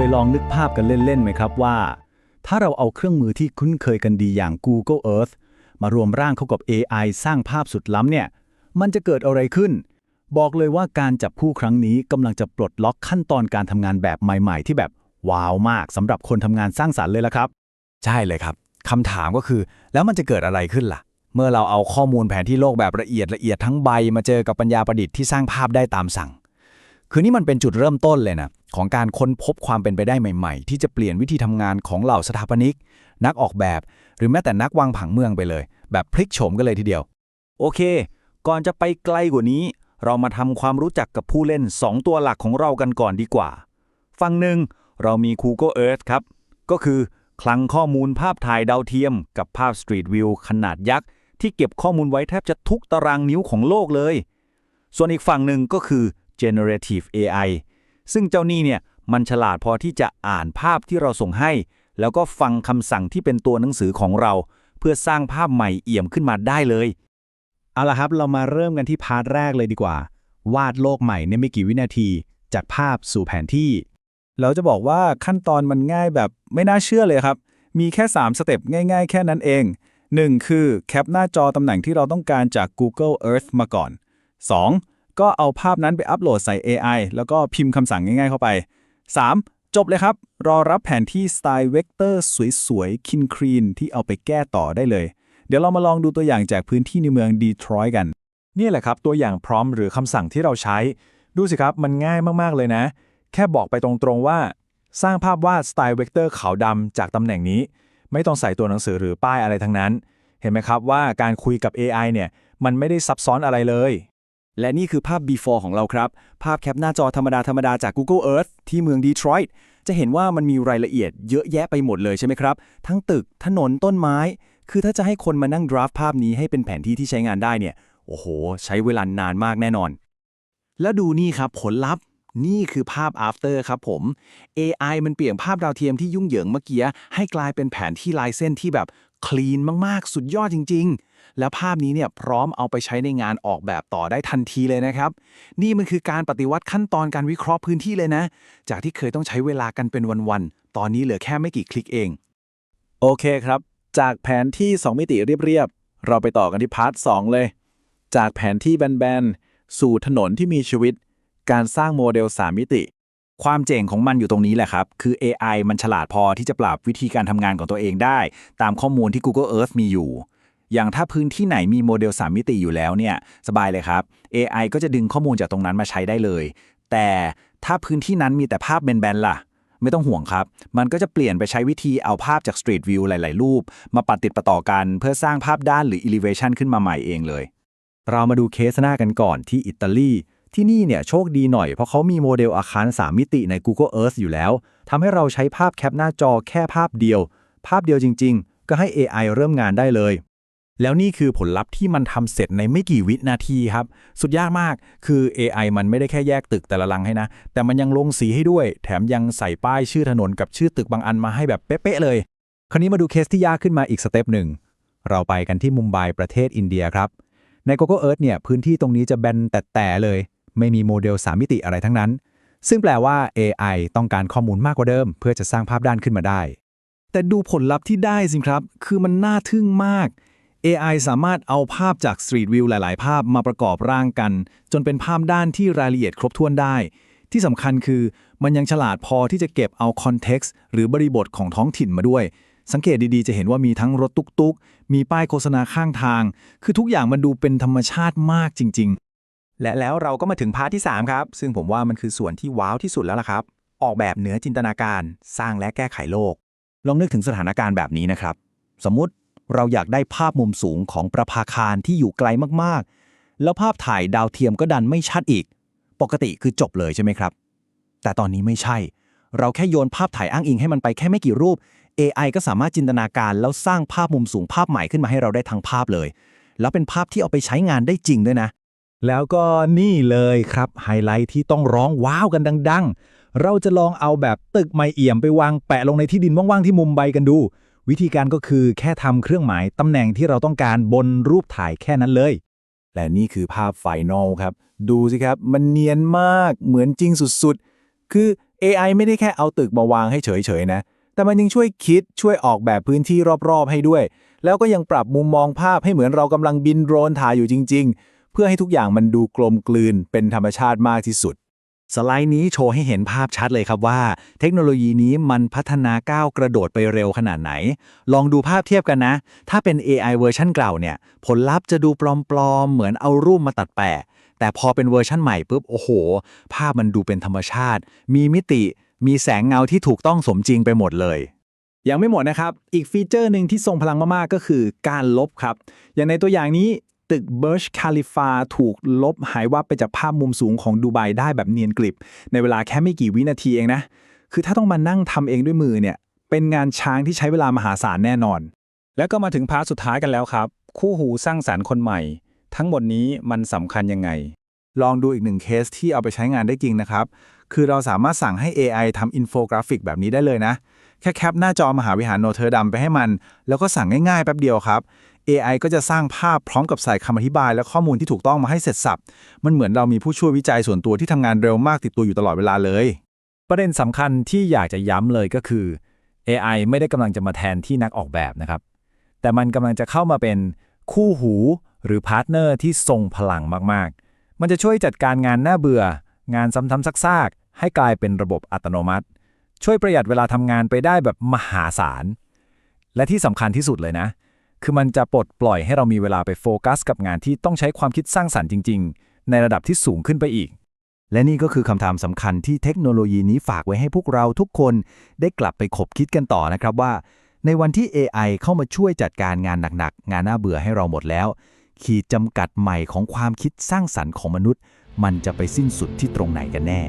คยลองนึกภาพกันเล่นๆไหมครับว่า ถ้าเราเอาเครื่องมือที่คุ้นเคยกันดีอย่าง Google Earth มารวมร่างเข้ากับ AI สร้างภาพสุดล้ำเนี่ย มันจะเกิดอะไรขึ้น บอกเลยว่าการจับผู้ครั้งนี้กำลังจะปลดล็อกขั้นตอนการทำงานแบบใหม่ๆ ที่แบบว้าวมากสำหรับคนทำงานสร้างสรรค์เลยละครับ ใช่เลยครับคำถามก็คือ แล้วมันจะเกิดอะไรขึ้นล่ะ เมื่อเราเอาข้อมูลแผนที่โลกแบบละเอียดละเอียดทั้งใบมาเจอกับปัญญาประดิษฐ์ที่สร้างภาพได้ตามสั่ง คือนี่มันเป็นจุดเริ่มต้นเลยนะของการค้นพบความเป็นไปได้ใหม่ๆ ที่จะเปลี่ยนวิธีทำงานของเหล่าสถาปนิก นักออกแบบ หรือแม้แต่นักวางผังเมืองไปเลย แบบพลิกโฉมกันเลยทีเดียว โอเค ก่อนจะไปไกลกว่านี้ เรามาทำความรู้จักกับผู้เล่น 2 ตัวหลักของเรากันก่อนดีกว่า ฝั่งหนึ่งเรามี Google Earth ครับ ก็คือคลังข้อมูลภาพถ่ายดาวเทียม กับภาพ Street View ขนาดยักษ์ที่เก็บข้อมูลไว้แทบจะทุกตารางนิ้วของโลกเลย ส่วนอีกฝั่งหนึ่งก็คือ Generative AI ซึ่งเจ้านี่เนี่ยมันฉลาดพอที่จะอ่านภาพที่เราส่งให้ แล้วก็ฟังคำสั่งที่เป็นตัวหนังสือของเรา เพื่อสร้างภาพใหม่เอี่ยมขึ้นมาได้เลย เอาละครับเรามาเริ่มกันที่พาร์ทแรกเลยดีกว่า วาดโลกใหม่ในไม่กี่วินาที จากภาพสู่แผนที่ เราจะบอกว่าขั้นตอนมันง่ายแบบไม่น่าเชื่อเลยครับ มีแค่ 3 สเต็ปง่ายๆ แค่นั้นเอง 1. คือแคปหน้าจอตำแหน่งที่เราต้องการจาก Google Earth มาก่อน 2. ก็เอาภาพนั้นไปอัปโหลดใส่ AI แล้วก็พิมพ์คำสั่งง่ายๆเข้าไป 3. จบเลยครับ รอรับแผนที่สไตล์เวกเตอร์สวยๆ คินครีนที่เอาไปแก้ต่อได้เลย เดี๋ยวเรามาลองดูตัวอย่างจากพื้นที่ในเมืองดีทรอยต์กัน นี่แหละครับ ตัวอย่างพร้อมหรือคำสั่งที่เราใช้ ดูสิครับมันง่ายมากๆเลยนะ แค่บอกไปตรงๆว่า สร้างภาพวาดสไตล์เวกเตอร์ขาวดำจากตำแหน่งนี้ ไม่ต้องใส่ตัวหนังสือหรือป้ายอะไรทั้งนั้น เห็นไหมครับว่าการคุยกับ AI เนี่ยมันไม่ได้ซับซ้อนอะไรเลย และนี่คือภาพ before ของเราครับ ภาพแคปหน้าจอธรรมดาธรรมดาจาก Google Earth ที่เมืองดีทรอยต์จะเห็นว่ามันมีรายละเอียดเยอะแยะไปหมดเลยใช่ไหมครับ ทั้งตึกถนนต้นไม้ คือถ้าจะให้คนมานั่งดราฟภาพนี้ให้เป็นแผนที่ที่ใช้งานได้เนี่ย โอ้โห ใช้เวลานานมากแน่นอน แล้วดูนี่ครับผลลัพธ์นี่คือภาพ after ครับผม AI มันเปลี่ยนภาพดาวเทียมที่ยุ่งเหยิงเมื่อกี้ให้กลายเป็นแผนที่ลายเส้นที่แบบ คลีนมากๆ สุดยอดจริง ๆ แล้วภาพนี้เนี่ยพร้อมเอาไปใช้ในงานออกแบบต่อได้ทันทีเลยนะครับ นี่มันคือการปฏิวัติขั้นตอนการวิเคราะห์พื้นที่เลยนะ จากที่เคยต้องใช้เวลากันเป็นวันๆ ตอนนี้เหลือแค่ไม่กี่คลิกเอง โอเคครับ จากแผนที่ 2 มิติเรียบๆ เราไปต่อกันที่พาร์ท 2 เลย จากแผนที่แบนๆ สู่ถนนที่มีชีวิต การสร้างโมเดล 3 มิติ ความเจ๋งของมันอยู่ตรงนี้แหละครับ คือ AI มันฉลาดพอที่จะปรับวิธีการทำงานของตัวเองได้ ตามข้อมูลที่ Google Earth มีอยู่ อย่างถ้าพื้นที่ไหนมีโมเดล 3 มิติอยู่แล้วเนี่ย สบายเลยครับ AI ก็จะดึงข้อมูลจากตรงนั้นมาใช้ได้เลย แต่ถ้าพื้นที่นั้นมีแต่ภาพแบนๆล่ะ ไม่ต้องห่วงครับ มันก็จะเปลี่ยนไปใช้วิธีเอาภาพจาก Street View หลาย ๆ รูป มาปัดติดประต่อกันเพื่อสร้างภาพด้านหรือ Elevation ขึ้นมาใหม่เองเลย เรามาดูเคสหน้ากันก่อนที่อิตาลี ที่นี่เนี่ยโชคดีหน่อยเพราะเขามีโมเดลอาคาร 3 มิติใน Google Earth อยู่แล้วทำให้เราใช้ภาพแคปหน้าจอแค่ภาพเดียว ภาพเดียวจริง ๆ ก็ให้ AI เริ่มงานได้เลย แล้วนี่คือผลลัพธ์ที่มันทำเสร็จในไม่กี่วินาทีครับ สุดยอดมากคือ AI มันไม่ได้แค่แยกตึกแต่ละหลังให้นะ แต่มันยังลงสีให้ด้วย แถมยังใส่ป้ายชื่อถนนกับชื่อตึกบางอันมาให้แบบเป๊ะๆเลย คราวนี้มาดูเคสที่ยากขึ้นมาอีกสเต็ปหนึ่งเราไปกันที่มุมไบประเทศอินเดียครับใน Google Earth เนี่ยพื้นที่ตรงนี้จะแบนแต่แต่เลย ไม่มีโมเดล 3 มิติอะไรทั้งนั้น ซึ่งแปลว่า AI ต้องการข้อมูลมากกว่าเดิม เพื่อจะสร้างภาพด้านขึ้นมาได้ แต่ดูผลลัพธ์ที่ได้สิครับ คือมันน่าทึ่งมาก AI สามารถเอาภาพจาก Street View หลาย ๆ ภาพมาประกอบร่างกัน จนเป็นภาพด้านที่รายละเอียดครบถ้วนได้ ที่สำคัญคือมันยังฉลาดพอที่จะเก็บเอาคอนเท็กซ์หรือบริบทของท้องถิ่นมาด้วย สังเกตดี ๆ จะเห็นว่ามีทั้งรถตุกๆ มีป้ายโฆษณาข้างทาง คือทุกอย่างมันดูเป็นธรรมชาติมากจริงๆ และแล้วเราก็มาถึงพาร์ทที่ 3 ครับ ซึ่งผมว่ามันคือส่วนที่ว้าวที่สุดแล้วล่ะครับ ออกแบบเหนือจินตนาการ สร้างและแก้ไขโลก ลองนึกถึงสถานการณ์แบบนี้นะครับ สมมุติเราอยากได้ภาพมุมสูงของประภาคารที่อยู่ไกลมากๆ แล้วภาพถ่ายดาวเทียมก็ดันไม่ชัดอีก ปกติคือจบเลยใช่ไหมครับ แต่ตอนนี้ไม่ใช่ เราแค่โยนภาพถ่ายอ้างอิงให้มันไปแค่ไม่กี่รูป AI ก็สามารถจินตนาการแล้วสร้างภาพมุมสูงภาพใหม่ขึ้นมาให้เราได้ทั้งภาพเลย แล้วเป็นภาพที่เอาไปใช้งานได้จริงด้วยนะ แล้วก็นี่เลยครับ ไฮไลท์ที่ต้องร้องว้าวกันดัง ๆ เราจะลองเอาแบบตึกไม่เอี่ยมไปวางแปะลงในที่ดินว่างๆที่มุมไบกันดู วิธีการก็คือแค่ทำเครื่องหมายตำแหน่งที่เราต้องการบนรูปถ่ายแค่นั้นเลย และนี่คือภาพไฟนอลครับ ดูสิครับ มันเนียนมากเหมือนจริงสุดๆ คือ AI ไม่ได้แค่เอาตึกมาวางให้เฉยๆนะ แต่มันยังช่วยคิดช่วยออกแบบพื้นที่รอบๆให้ด้วย แล้วก็ยังปรับมุมมองภาพให้เหมือนเรากำลังบินโดรนถ่ายอยู่จริง ๆ เพื่อให้ทุกอย่างมันดูกลมกลืนเป็นธรรมชาติมากที่สุด สไลด์นี้โชว์ให้เห็นภาพชัดเลยครับว่า เทคโนโลยีนี้มันพัฒนาก้าวกระโดดไปเร็วขนาดไหน ลองดูภาพเทียบกันนะ ถ้าเป็น AI เวอร์ชันเก่าเนี่ย ผลลัพธ์จะดูปลอมๆ เหมือนเอารูปมาตัดแปะ แต่พอเป็นเวอร์ชันใหม่ปุ๊บ โอ้โห ภาพมันดูเป็นธรรมชาติ มีมิติ มีแสงเงาที่ถูกต้องสมจริงไปหมดเลยยังไม่หมดนะครับ อีกฟีเจอร์หนึ่งที่ทรงพลังมาก ๆ ก็คือการลบครับ อย่างในตัวอย่างนี้ ตึกเบิร์ชคาลิฟาถูกลบหายวับไปจากภาพมุมสูงของดูไบได้แบบเนียนกริบ ในเวลาแค่ไม่กี่วินาทีเองนะ คือถ้าต้องมานั่งทำเองด้วยมือเนี่ย เป็นงานช้างที่ใช้เวลามหาศาลแน่นอน แล้วก็มาถึงพาร์ทสุดท้ายกันแล้วครับ คู่หูสร้างสรรค์คนใหม่ ทั้งหมดนี้มันสำคัญยังไง ลองดูอีกหนึ่งเคสที่เอาไปใช้งานได้จริงนะครับ คือเราสามารถสั่งให้ AI ทำอินโฟกราฟิกแบบนี้ได้เลยนะ แค่แคปหน้าจอมหาวิหารโนเทอร์ดัมไปให้มัน แล้วก็สั่งง่ายๆแป๊บเดียวครับ AI ก็จะสร้างภาพพร้อมกับใส่คำอธิบาย และข้อมูลที่ถูกต้องมาให้เสร็จสับ มันเหมือนเรามีผู้ช่วยวิจัยส่วนตัวที่ทำงานเร็วมากติดตัวอยู่ตลอดเวลาเลย ประเด็นสำคัญที่อยากจะย้ำเลยก็คือ AI ไม่ได้กำลังจะมาแทนที่นักออกแบบนะครับ แต่มันกำลังจะเข้ามาเป็นคู่หูหรือพาร์ทเนอร์ที่ทรงพลังมากๆ มันจะช่วยจัดการงานน่าเบื่อ งานซ้ำๆซากๆ ให้กลายเป็นระบบอัตโนมัติ ช่วยประหยัดเวลาทำงานไปได้แบบมหาศาล และที่สำคัญที่สุดเลยนะ คือมันจะปลดปล่อยให้เรามีเวลาไปโฟกัสกับงานที่ต้องใช้ความคิดสร้างสรรค์จริง ๆ ในระดับที่สูงขึ้นไปอีก และนี่ก็คือคำถามสำคัญที่เทคโนโลยีนี้ฝากไว้ให้พวกเราทุกคนได้กลับไปคบคิดกันต่อนะครับว่า ในวันที่ AI เข้ามาช่วยจัดการงานหนักๆ งานน่าเบื่อให้เราหมดแล้ว ขีดจำกัดใหม่ของความคิดสร้างสรรค์ของมนุษย์ มันจะไปสิ้นสุดที่ตรงไหนกันแน่